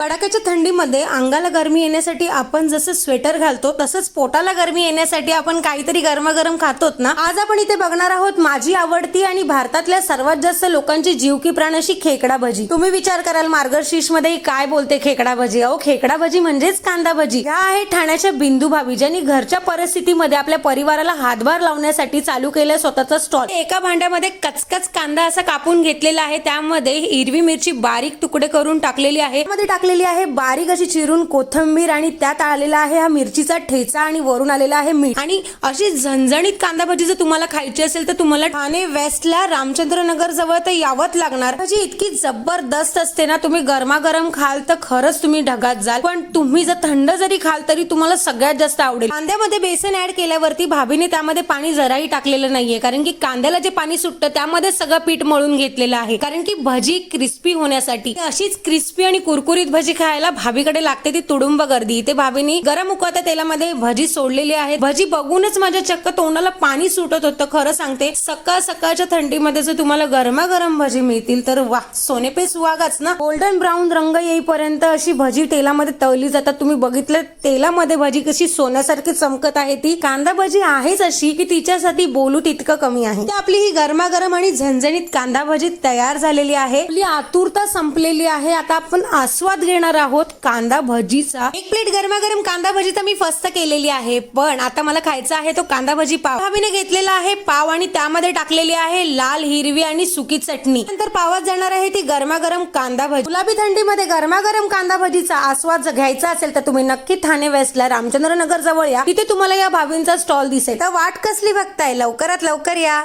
कडाक्याच्या थंडीमध्ये अंगाला गरमी येण्यासाठी आपण जसं स्वेटर घालतो तसंच पोटाला गरमी येण्यासाठी आपण काहीतरी गरमागरम खातोत ना? आज आपण इथे बघणार आहोत माझी आवडती आणि भारतातल्या सर्वात जास्त लोकांची जीव की प्राण अशी खेकडा भजी तुम्ही विचार कराल मार्गशीर्षमध्ये काय बोलते खेकडा भजी अहो खेकडा भजी म्हणजेच कांदा भजी ह्या आहे ठाण्याच्या बिंदू भाभी ज्यांनी घरच्या परिस्थितीमध्ये आपल्या परिवाराला हातभार लावण्यासाठी चालू केलं स्वतःचा स्टॉल एका भांड्यामध्ये कचकच कांदा असा कापून घेतलेला आहे. त्यामध्ये हिरवी मिरची बारीक तुकडे करून टाकलेली आहे. मध्ये टाकले टाकलेली आहे बारीक अशी चिरून कोथंबीर आणि त्यात आलेला आहे हा मिरचीचा ठेचा आणि वरून आलेला आहे मीठ. आणि अशी झणझणीत कांदा भजी जर तुम्हाला खायची असेल तर तुम्हाला ठाणे वेस्टला रामचंद्र नगर जवळ तर यावंच लागणार. भजी इतकी जबरदस्त असते ना तुम्ही गरमागरम खाल तर खरंच तुम्ही ढगात जाल. पण तुम्ही जर थंड जरी खाल तरी तुम्हाला सगळ्यात जास्त आवडेल. कांद्यामध्ये बेसन ऍड केल्यावरती भाभीने त्यामध्ये पाणी जराही टाकलेलं नाहीये. कारण की कांद्याला जे पाणी सुटतं त्यामध्ये सगळं पीठ मळून घेतलेलं आहे. कारण की भजी क्रिस्पी होण्यासाठी. अशीच क्रिस्पी आणि कुरकुरीत भजी भजी खायला भाभीकडे लागते ती तुडुंब गर्दी. इथे भाभीनी गरम उकळत्या तेलामध्ये भजी सोडलेली आहे भजी बघूनच माझ्या चक्क तोंडाला पाणी सुटत होतं. खरं सांगते सकाळ सकाळच्या थंडीमध्ये जर तुम्हाला गरमागरम भजी मिळतील तर वा सोनेपे सुहागाच ना? गोल्डन ब्राऊन रंग येईपर्यंत अशी भजी तेलामध्ये तळली जातात. तुम्ही बघितलं तेलामध्ये भजी कशी सोन्यासारखी चमकत आहे ती. कांदा भजी आहेच अशी की तिच्यासाठी बोलू तितकं कमी आहे. तर आपली ही गरमागरम आणि झणझणीत कांदा भजी तयार झालेली आहे. आपली आतुरता संपलेली आहे. आता आपण आस्वाद देणार आहोत कांदा भजीचा. एक प्लेट गरमागरम कांदा भजी तर मी फस्त केलेली आहे पण आता मला खायचा आहे तो कांदा भजी पाव. भाभीने घेतलेला आहे पाव आणि त्यामध्ये टाकलेली आहे लाल हिरवी आणि सुकी चटणी. नंतर पावात जाणार आहे ती गरमागरम कांदा भजी. गुलाबी थंडीमध्ये गरमागरम कांदा भजीचा आस्वाद जर घ्यायचा असेल तर तुम्ही नक्की ठाणे वेस्टला रामचंद्र नगर जवळ या. तिथे तुम्हाला या भाभींचा स्टॉल दिसेल. तर वाट कसली बघताय? लवकरात लवकर या.